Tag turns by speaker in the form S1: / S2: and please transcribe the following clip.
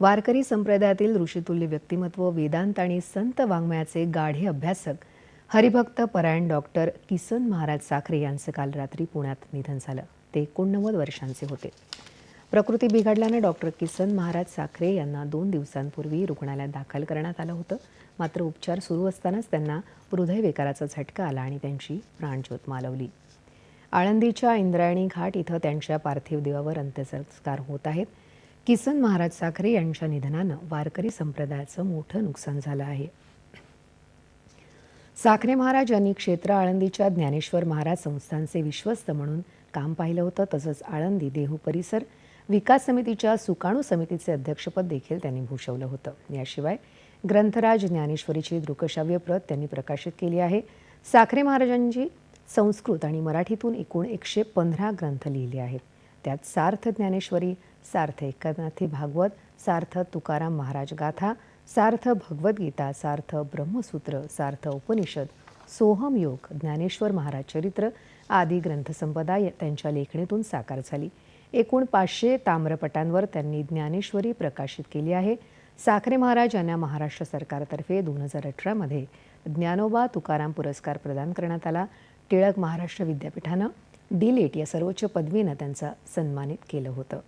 S1: वारकरी संप्रदायातील ऋषितुल्य व्यक्तिमत्व वेदांत आणि संत वाङ्मयाचे गाढे अभ्यासक हरिभक्त परायण डॉक्टर किसन महाराज साखरे यांचं काल रात्री पुण्यात निधन झालं. ते एकोणनव्वद वर्षांचे होते. प्रकृती बिघडल्यानं डॉक्टर किसन महाराज साखरे यांना दोन दिवसांपूर्वी रुग्णालयात दाखल करण्यात आलं होतं. मात्र उपचार सुरू असतानाच त्यांना हृदयविकाराचा झटका आला आणि त्यांची प्राणज्योत मालवली. आळंदीच्या इंद्रायणी घाट इथं त्यांच्या पार्थिव देवावर अंत्यसंस्कार होत आहेत. किसन महाराज साखरे यांच्या निधनानं वारकरी संप्रदायाचं मोठं नुकसान झालं आहे. साखरे महाराज यांनी क्षेत्र आळंदीच्या ज्ञानेश्वर महाराज संस्थांचे विश्वस्त म्हणून काम पाहिलं होतं तसंच आळंदी देहू परिसर विकास समितीच्या सुकाणू समितीचे अध्यक्षपद देखील त्यांनी भूषवलं होतं. याशिवाय ग्रंथराज ज्ञानेश्वरीची दृकश्राव्य प्रत त्यांनी प्रकाशित केली आहे. साखरे महाराजांची संस्कृत आणि मराठीतून एकूण एकशे पंधरा ग्रंथ लिहिले आहेत. त्यात सार्थ ज्ञानेश्वरी सार्थ एकनाथी भागवत सार्थ तुकाराम महाराज गाथा सार्थ भगवद्गीता सार्थ ब्रह्मसूत्र सार्थ उपनिषद सोहम योग ज्ञानेश्वर महाराज चरित्र आदी ग्रंथसंपदा त्यांच्या लेखणीतून साकार झाली. एकूण पाचशे ताम्रपटांवर त्यांनी ज्ञानेश्वरी प्रकाशित केली आहे. साखरे महाराज यांना महाराष्ट्र सरकारतर्फे दोन हजार अठरामध्ये ज्ञानोबा तुकाराम पुरस्कार प्रदान करण्यात आला. टिळक महाराष्ट्र विद्यापीठानं डिलेट या सर्वोच्च पदवीनं त्यांचा सन्मानित केलं होतं.